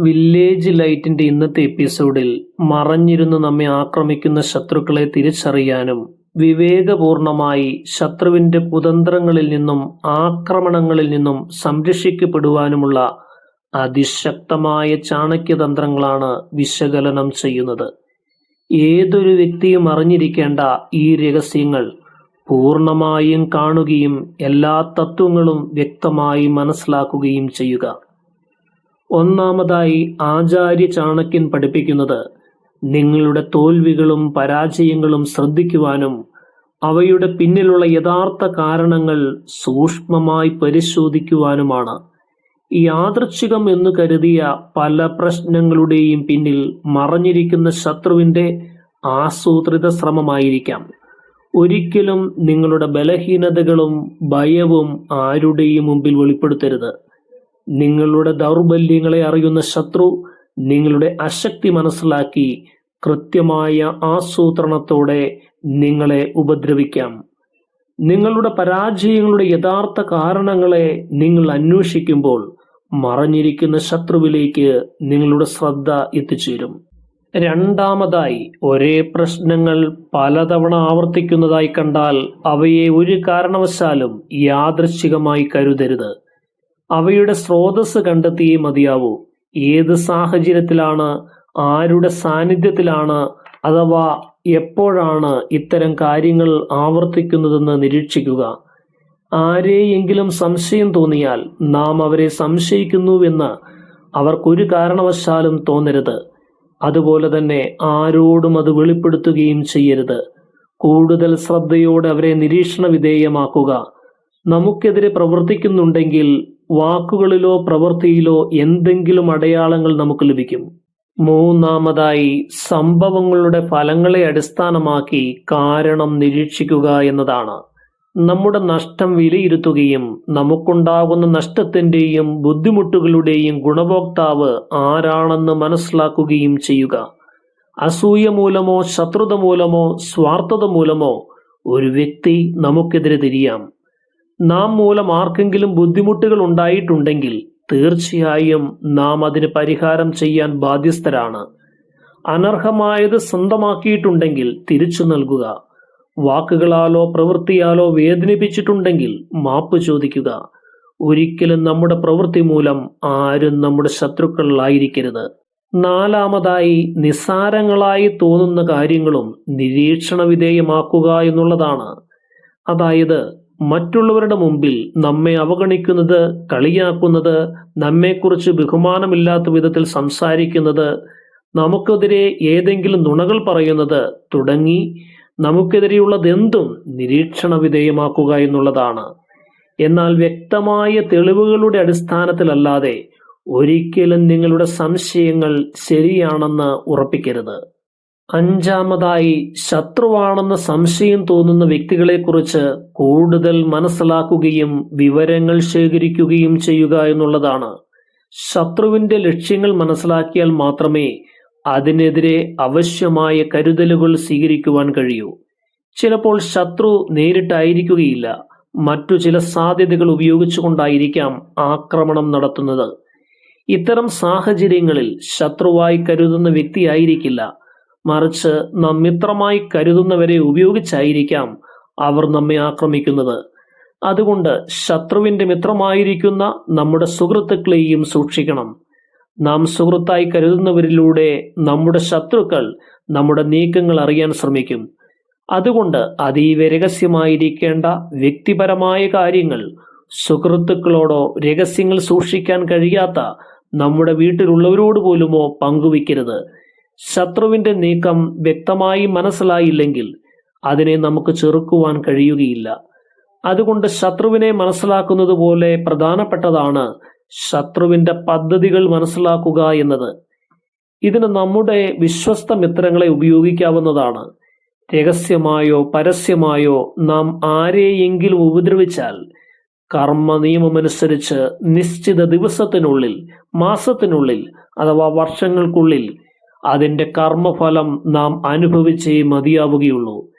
Village ലൈറ്റിന്റെ ഇന്നത്തെ എപ്പിസോഡിൽ മറഞ്ഞിരുന്ന് നമ്മെ ആക്രമിക്കുന്ന ശത്രുക്കളെ തിരിച്ചറിയാനും വിവേകപൂർണമായി ശത്രുവിന്റെ കുതന്ത്രങ്ങളിൽ നിന്നും ആക്രമണങ്ങളിൽ നിന്നും സംരക്ഷിക്കപ്പെടുവാനുമുള്ള അതിശക്തമായ ചാണക്യതന്ത്രങ്ങളാണ് വിശകലനം ചെയ്യുന്നത്. ഏതൊരു വ്യക്തിയും അറിഞ്ഞിരിക്കേണ്ട ഈ രഹസ്യങ്ങൾ പൂർണമായും കാണുകയും എല്ലാ തത്വങ്ങളും വ്യക്തമായി മനസ്സിലാക്കുകയും ചെയ്യുക. ഒന്നാമതായി ആചാര്യ ചാണക്യൻ പഠിപ്പിക്കുന്നത് നിങ്ങളുടെ തോൽവികളും പരാജയങ്ങളും ശ്രദ്ധിക്കുവാനും അവയുടെ പിന്നിലുള്ള യഥാർത്ഥ കാരണങ്ങൾ സൂക്ഷ്മമായി പരിശോധിക്കുവാനുമാണ്. യാദൃച്ഛികം എന്ന് കരുതിയ പല പ്രശ്നങ്ങളുടെയും പിന്നിൽ മറഞ്ഞിരിക്കുന്ന ശത്രുവിന്റെ ആസൂത്രിത ശ്രമമായിരിക്കാം. ഒരിക്കലും നിങ്ങളുടെ ബലഹീനതകളും ഭയവും ആരുടെയും മുമ്പിൽ വെളിപ്പെടുത്തരുത്. നിങ്ങളുടെ ദൗർബല്യങ്ങളെ അറിയുന്ന ശത്രു നിങ്ങളുടെ അശക്തി മനസ്സിലാക്കി കൃത്യമായ ആസൂത്രണത്തോടെ നിങ്ങളെ ഉപദ്രവിക്കാം. നിങ്ങളുടെ പരാജയങ്ങളുടെ യഥാർത്ഥ കാരണങ്ങളെ നിങ്ങൾ അന്വേഷിക്കുമ്പോൾ മറഞ്ഞിരിക്കുന്ന ശത്രുവിലേക്ക് നിങ്ങളുടെ ശ്രദ്ധ എത്തിച്ചേരും. രണ്ടാമതായി ഒരേ പ്രശ്നങ്ങൾ പലതവണ ആവർത്തിക്കുന്നതായി കണ്ടാൽ അവയെ ഒരു കാരണവശാലും യാദൃശ്ചികമായി കരുതരുത്. അവയുടെ സ്രോതസ് കണ്ടെത്തിയേ മതിയാവൂ. ഏത് സാഹചര്യത്തിലാണ് ആരുടെ സാന്നിധ്യത്തിലാണ് അഥവാ എപ്പോഴാണ് ഇത്തരം കാര്യങ്ങൾ ആവർത്തിക്കുന്നതെന്ന് നിരീക്ഷിക്കുക. ആരെയെങ്കിലും സംശയം തോന്നിയാൽ നാം അവരെ സംശയിക്കുന്നുവെന്ന് അവർക്കൊരു കാരണവശാലും തോന്നരുത്. അതുപോലെ തന്നെ ആരോടും അത് വെളിപ്പെടുത്തുകയും ചെയ്യരുത്. കൂടുതൽ ശ്രദ്ധയോടെ അവരെ നിരീക്ഷണ വിധേയമാക്കുക നമുക്കെതിരെ പ്രവർത്തിക്കുന്നുണ്ടെങ്കിൽ വാക്കുകളിലോ പ്രവൃത്തിയിലോ എന്തെങ്കിലും അടയാളങ്ങൾ നമുക്ക് ലഭിക്കും. മൂന്നാമതായി സംഭവങ്ങളുടെ ഫലങ്ങളെ അടിസ്ഥാനമാക്കി കാരണം നിരീക്ഷിക്കുക എന്നതാണ്. നമ്മുടെ നഷ്ടം വിലയിരുത്തുകയും നമുക്കുണ്ടാകുന്ന നഷ്ടത്തിന്റെയും ബുദ്ധിമുട്ടുകളുടെയും ഗുണഭോക്താവ് ആരാണെന്ന് മനസ്സിലാക്കുകയും ചെയ്യുക. അസൂയ മൂലമോ ശത്രുത മൂലമോ സ്വാർത്ഥത മൂലമോ ഒരു വ്യക്തി നമുക്കെതിരെ തിരിയാം. നാം മൂലം ആർക്കെങ്കിലും ബുദ്ധിമുട്ടുകൾ ഉണ്ടായിട്ടുണ്ടെങ്കിൽ തീർച്ചയായും നാം അതിന് പരിഹാരം ചെയ്യാൻ ബാധ്യസ്ഥരാണ്. അനർഹമായത് സ്വന്തമാക്കിയിട്ടുണ്ടെങ്കിൽ തിരിച്ചു നൽകുക. വാക്കുകളാലോ പ്രവൃത്തിയാലോ വേദനിപ്പിച്ചിട്ടുണ്ടെങ്കിൽ മാപ്പ് ചോദിക്കുക. ഒരിക്കലും നമ്മുടെ പ്രവൃത്തി മൂലം ആരും നമ്മുടെ ശത്രുക്കളിലായിരിക്കരുത്. നാലാമതായി നിസ്സാരങ്ങളായി തോന്നുന്ന കാര്യങ്ങളും നിരീക്ഷണ വിധേയമാക്കുക എന്നുള്ളതാണ്. അതായത് മറ്റുള്ളവരുടെ മുമ്പിൽ നമ്മെ അവഗണിക്കുന്നത് കളിയാക്കുന്നത് നമ്മെക്കുറിച്ച് ബഹുമാനമില്ലാത്ത വിധത്തിൽ സംസാരിക്കുന്നത് നമുക്കെതിരെ ഏതെങ്കിലും നുണകൾ പറയുന്നത് തുടങ്ങി നമുക്കെതിരെയുള്ളതെന്തും നിരീക്ഷണ വിധേയമാക്കുക എന്നുള്ളതാണ്. എന്നാൽ വ്യക്തമായ തെളിവുകളുടെ അടിസ്ഥാനത്തിലല്ലാതെ ഒരിക്കലും നിങ്ങളുടെ സംശയങ്ങൾ ശരിയാണെന്ന് ഉറപ്പിക്കരുത്. അഞ്ചാമതായി ശത്രുവാണെന്ന സംശയം തോന്നുന്ന വ്യക്തികളെക്കുറിച്ച് കൂടുതൽ മനസ്സിലാക്കുകയും വിവരങ്ങൾ ശേഖരിക്കുകയും ചെയ്യുക എന്നുള്ളതാണ്. ശത്രുവിന്റെ ലക്ഷ്യങ്ങൾ മനസ്സിലാക്കിയാൽ മാത്രമേ അതിനെതിരെ ആവശ്യമായ കരുതലുകൾ സ്വീകരിക്കുവാൻ കഴിയൂ. ചിലപ്പോൾ ശത്രു നേരിട്ടായിരിക്കുകയില്ല. മറ്റു ചില സാധ്യതകൾ ഉപയോഗിച്ചുകൊണ്ടായിരിക്കാം ആക്രമണം നടത്തുന്നത്. ഇത്തരം സാഹചര്യങ്ങളിൽ ശത്രുവായി കരുതുന്ന വ്യക്തിയായിരിക്കില്ല. മറിച്ച് നാം മിത്രമായി കരുതുന്നവരെ ഉപയോഗിച്ചായിരിക്കാം അവർ നമ്മെ ആക്രമിക്കുന്നത്. അതുകൊണ്ട് ശത്രുവിന്റെ മിത്രമായിരിക്കുന്ന നമ്മുടെ സുഹൃത്തുക്കളെയും സൂക്ഷിക്കണം. നാം സുഹൃത്തായി കരുതുന്നവരിലൂടെ നമ്മുടെ ശത്രുക്കൾ നമ്മുടെ നീക്കങ്ങൾ അറിയാൻ ശ്രമിക്കും. അതുകൊണ്ട് അതീവ രഹസ്യമായിരിക്കേണ്ട വ്യക്തിപരമായ കാര്യങ്ങൾ സുഹൃത്തുക്കളോടോ രഹസ്യങ്ങൾ സൂക്ഷിക്കാൻ കഴിയാത്ത നമ്മുടെ വീട്ടിലുള്ളവരോട് പോലുമോ പങ്കുവയ്ക്കരുത്. ശത്രുവിന്റെ നീക്കം വ്യക്തമായി മനസ്സിലായില്ലെങ്കിൽ അതിനെ നമുക്ക് ചെറുക്കുവാൻ കഴിയുകയില്ല. അതുകൊണ്ട് ശത്രുവിനെ മനസ്സിലാക്കുന്നത് പോലെ പ്രധാനപ്പെട്ടതാണ് ശത്രുവിന്റെ പദ്ധതികൾ മനസ്സിലാക്കുക എന്നത്. ഇതിന് നമ്മുടെ വിശ്വസ്ത മിത്രങ്ങളെ ഉപയോഗിക്കാവുന്നതാണ്. രഹസ്യമായോ പരസ്യമായോ നാം ആരെയെങ്കിലും ഉപദ്രവിച്ചാൽ കർമ്മ നിയമമനുസരിച്ച് നിശ്ചിത ദിവസത്തിനുള്ളിൽ മാസത്തിനുള്ളിൽ അഥവാ വർഷങ്ങൾക്കുള്ളിൽ അതിന്റെ കർമ്മഫലം നാം അനുഭവിച്ചേ മതിയാവുകയുള്ളൂ.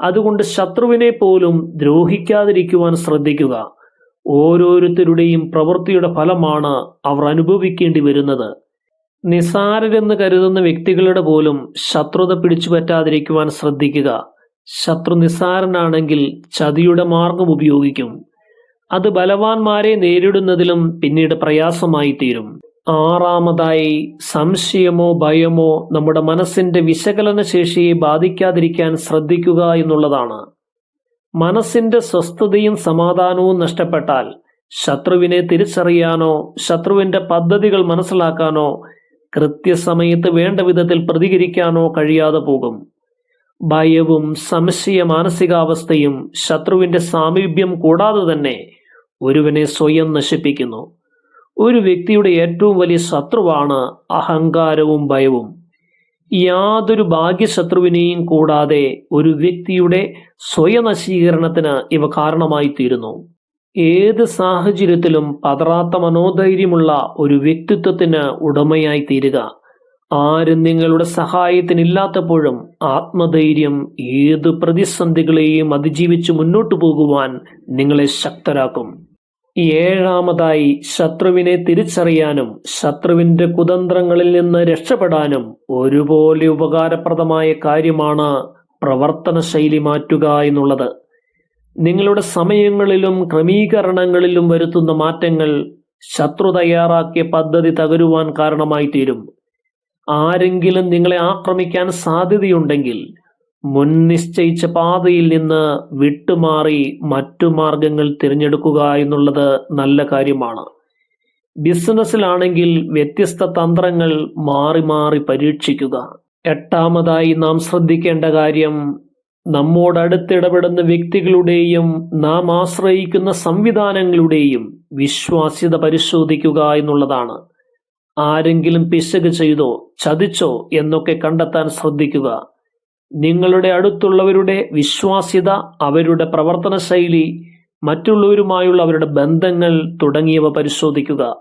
അതുകൊണ്ട് ശത്രുവിനെ പോലും ദ്രോഹിക്കാതിരിക്കുവാൻ ശ്രദ്ധിക്കുക. ഓരോരുത്തരുടെയും പ്രവൃത്തിയുടെ ഫലമാണ് അവർ അനുഭവിക്കേണ്ടി വരുന്നത്. നിസാരരെന്ന് കരുതുന്ന വ്യക്തികളുടെ പോലും ശത്രുത പിടിച്ചു പറ്റാതിരിക്കുവാൻ ശ്രദ്ധിക്കുക. ശത്രു നിസാരനാണെങ്കിൽ ചതിയുടെ മാർഗം ഉപയോഗിക്കും. അത് ബലവാന്മാരെ നേരിടുന്നതിലും പിന്നീട് പ്രയാസമായി തീരും ആറാമതായി സംശയമോ ഭയമോ നമ്മുടെ മനസ്സിന്റെ വിശകലന ശേഷിയെ ബാധിക്കാതിരിക്കാൻ ശ്രദ്ധിക്കുക എന്നുള്ളതാണ്. മനസ്സിന്റെ സ്വസ്ഥതയും സമാധാനവും നഷ്ടപ്പെട്ടാൽ ശത്രുവിനെ തിരിച്ചറിയാനോ ശത്രുവിന്റെ പദ്ധതികൾ മനസ്സിലാക്കാനോ കൃത്യസമയത്ത് വേണ്ട വിധത്തിൽ പ്രതികരിക്കാനോ കഴിയാതെ പോകും. ഭയവും സംശയ മാനസികാവസ്ഥയും ശത്രുവിന്റെ സാമീപ്യം കൂടാതെ തന്നെ ഒരുവനെ സ്വയം നശിപ്പിക്കുന്നു. ഒരു വ്യക്തിയുടെ ഏറ്റവും വലിയ ശത്രുവാണ് അഹങ്കാരവും ഭയവും. യാതൊരു ഭാഗ്യശത്രുവിനെയും കൂടാതെ ഒരു വ്യക്തിയുടെ സ്വയനശീകരണത്തിന് ഇവ കാരണമായി തീരുന്നു ഏത് സാഹചര്യത്തിലും പതറാത്ത മനോധൈര്യമുള്ള ഒരു വ്യക്തിത്വത്തിന് ഉടമയായി തീരുക ആരും നിങ്ങളുടെ സഹായത്തിനില്ലാത്തപ്പോഴും ആത്മധൈര്യം ഏത് പ്രതിസന്ധികളെയും അതിജീവിച്ച് മുന്നോട്ടു പോകുവാൻ നിങ്ങളെ ശക്തരാക്കും. ഏഴാമതായി ശത്രുവിനെ തിരിച്ചറിയാനും ശത്രുവിന്റെ കുതന്ത്രങ്ങളിൽ നിന്ന് രക്ഷപ്പെടാനും ഒരുപോലെ ഉപകാരപ്രദമായ കാര്യമാണ് പ്രവർത്തന ശൈലി മാറ്റുക എന്നുള്ളത്. നിങ്ങളുടെ സമയങ്ങളിലും ക്രമീകരണങ്ങളിലും വരുത്തുന്ന മാറ്റങ്ങൾ ശത്രു തയ്യാറാക്കിയ പദ്ധതി തകരുവാൻ കാരണമായി തീരും ആരെങ്കിലും നിങ്ങളെ ആക്രമിക്കാൻ സാധ്യതയുണ്ടെങ്കിൽ മുൻ നിശ്ചയിച്ച പാതയിൽ നിന്ന് വിട്ടുമാറി മറ്റു മാർഗങ്ങൾ തിരഞ്ഞെടുക്കുക എന്നുള്ളത് നല്ല കാര്യമാണ്. ബിസിനസ്സിലാണെങ്കിൽ വ്യത്യസ്ത തന്ത്രങ്ങൾ മാറി മാറി പരീക്ഷിക്കുക. എട്ടാമതായി നാം ശ്രദ്ധിക്കേണ്ട കാര്യം നമ്മോടടുത്തിടപെടുന്ന വ്യക്തികളുടെയും നാം ആശ്രയിക്കുന്ന സംവിധാനങ്ങളുടെയും വിശ്വാസ്യത പരിശോധിക്കുക എന്നുള്ളതാണ്. ആരെങ്കിലും പിശക് ചെയ്തോ ചതിച്ചോ എന്നൊക്കെ കണ്ടെത്താൻ ശ്രദ്ധിക്കുക. നിങ്ങളുടെ അടുത്തുള്ളവരുടെ വിശ്വാസ്യത അവരുടെ പ്രവർത്തന ശൈലി മറ്റുള്ളവരുമായുള്ള അവരുടെ ബന്ധങ്ങൾ തുടങ്ങിയവ പരിശോധിക്കുക.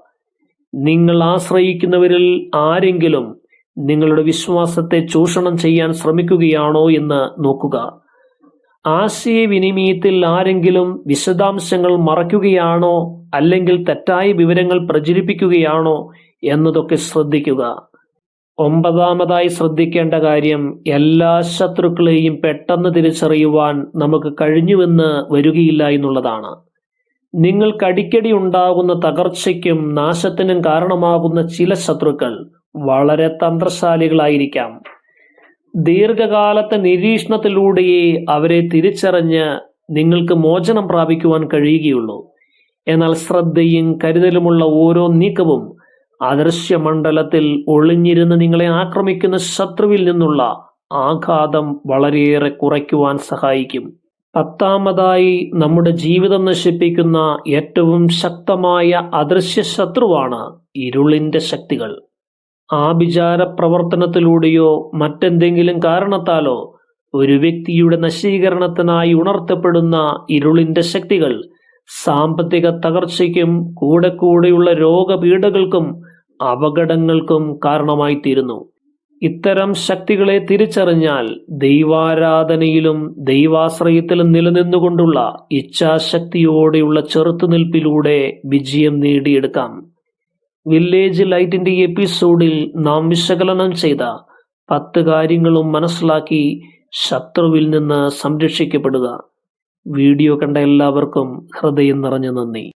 നിങ്ങൾ ആശ്രയിക്കുന്നവരിൽ ആരെങ്കിലും നിങ്ങളുടെ വിശ്വാസത്തെ ചൂഷണം ചെയ്യാൻ ശ്രമിക്കുകയാണോ എന്ന് നോക്കുക. ആശയവിനിമയത്തിൽ ആരെങ്കിലും വിശദാംശങ്ങൾ മറയ്ക്കുകയാണോ അല്ലെങ്കിൽ തെറ്റായ വിവരങ്ങൾ പ്രചരിപ്പിക്കുകയാണോ എന്നതൊക്കെ ശ്രദ്ധിക്കുക. ഒമ്പതാമതായി ശ്രദ്ധിക്കേണ്ട കാര്യം എല്ലാ ശത്രുക്കളെയും പെട്ടെന്ന് തിരിച്ചറിയുവാൻ നമുക്ക് കഴിഞ്ഞുവെന്ന് വരികയില്ല എന്നുള്ളതാണ്. നിങ്ങൾക്ക് അടിക്കടി ഉണ്ടാകുന്ന തകർച്ചയ്ക്കും നാശത്തിനും കാരണമാകുന്ന ചില ശത്രുക്കൾ വളരെ തന്ത്രശാലികളായിരിക്കാം. ദീർഘകാലത്തെ നിരീക്ഷണത്തിലൂടെയേ അവരെ തിരിച്ചറിഞ്ഞ് നിങ്ങൾക്ക് മോചനം പ്രാപിക്കുവാൻ കഴിയുകയുള്ളൂ. എന്നാൽ ശ്രദ്ധയും കരുതലുമുള്ള ഓരോ നീക്കവും അദൃശ്യമണ്ഡലത്തിൽ ഒളിഞ്ഞിരുന്ന് നിങ്ങളെ ആക്രമിക്കുന്ന ശത്രുവിൽ നിന്നുള്ള ആഘാതം വളരെയേറെ കുറയ്ക്കുവാൻ സഹായിക്കും. പത്താമതായി നമ്മുടെ ജീവിതം നശിപ്പിക്കുന്ന ഏറ്റവും ശക്തമായ അദൃശ്യ ശത്രുവാണ് ഇരുളിന്റെ ശക്തികൾ. ആഭിചാര പ്രവർത്തനത്തിലൂടെയോ മറ്റെന്തെങ്കിലും കാരണത്താലോ ഒരു വ്യക്തിയുടെ നശീകരണത്തിനായി ഉണർത്തപ്പെടുന്ന ഇരുളിന്റെ ശക്തികൾ സാമ്പത്തിക തകർച്ചയ്ക്കും കൂടെ കൂടെയുള്ള രോഗപീഠകൾക്കും അപകടങ്ങൾക്കും കാരണമായി തീരുന്നു ഇത്തരം ശക്തികളെ തിരിച്ചറിഞ്ഞാൽ ദൈവാരാധനയിലും ദൈവാശ്രയത്തിലും നിലനിന്നുകൊണ്ടുള്ള ഇച്ഛാശക്തിയോടെയുള്ള ചെറുത്തുനിൽപ്പിലൂടെ വിജയം നേടിയെടുക്കാം. വില്ലേജ് ലൈറ്റിന്റെ എപ്പിസോഡിൽ നാം വിശകലനം ചെയ്ത പത്ത് കാര്യങ്ങളും മനസ്സിലാക്കി ശത്രുവിൽ നിന്ന് സംരക്ഷിക്കപ്പെടുക. വീഡിയോ കണ്ട എല്ലാവർക്കും ഹൃദയം നിറഞ്ഞ നന്ദി.